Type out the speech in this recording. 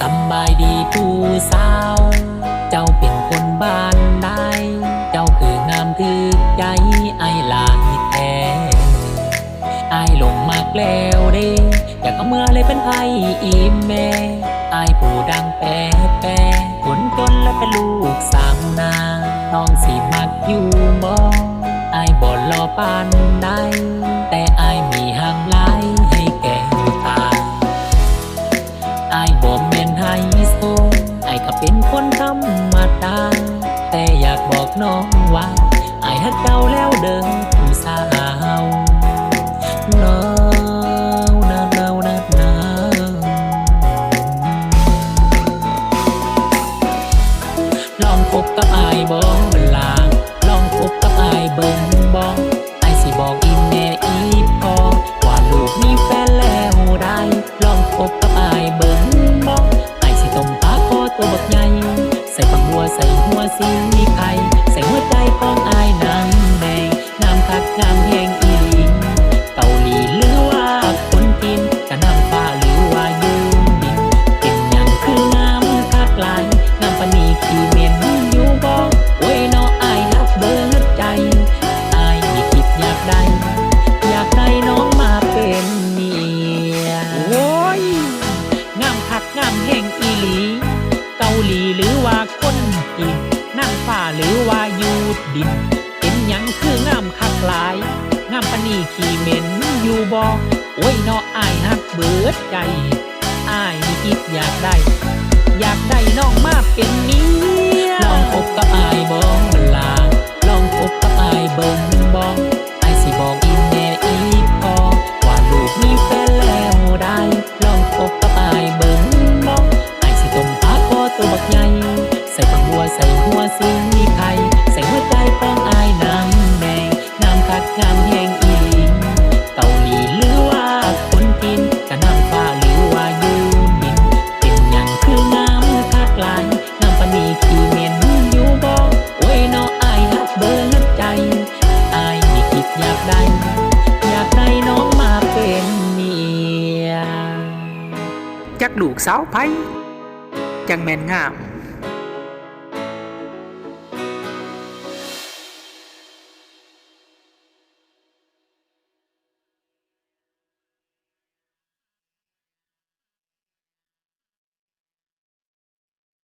สบายดีผู้สาว เจ้าเป็นคนบ้านใดเจ้าคืองามคือใจไอหลายแท้ไอหลงมากแล้วเด้อยากเอาเมื่อเลยเป็นไพ่อีแม่ไอ้ผู้ดังแปะแปะผลจนและเป็นลูกสามนาน้องสีมักอยู่บ่ไอบ่รอปานใดแต่ไอมีหางลายให้แก่ตาไอบ่ เป็นคนธรรมดาแต่อยากบอกน้อง ส่หัวสีไข่ใส่หัวใจของอายน้ำแดงน้ำคักนำแหงอีหลิงเกาหลีหรือว่าคนจีนกะนำฟ้าหรือว่ายืนดินเป็นหยังคืองามคักหลายงามปนนีขี้เหม็นอยู่บ่โอ้ยเนาะอายฮักเบิดใจอายนี่คิดอยากได้ อยากได้น้องมาเป็นเมียโอ้ยงามคักงามแห่งอีหลี เกาหลีหรือ หรือว่ายูดดินเป็นยังคืองามคักหลาย งามปนีขี้เหม็นอยู่บ่โอ้ยนาะอายฮักเบิดใจอายนี่คิดอยากได้ อยากได้น้องมาเป็น ลูกสาวไผจังแม่นงาม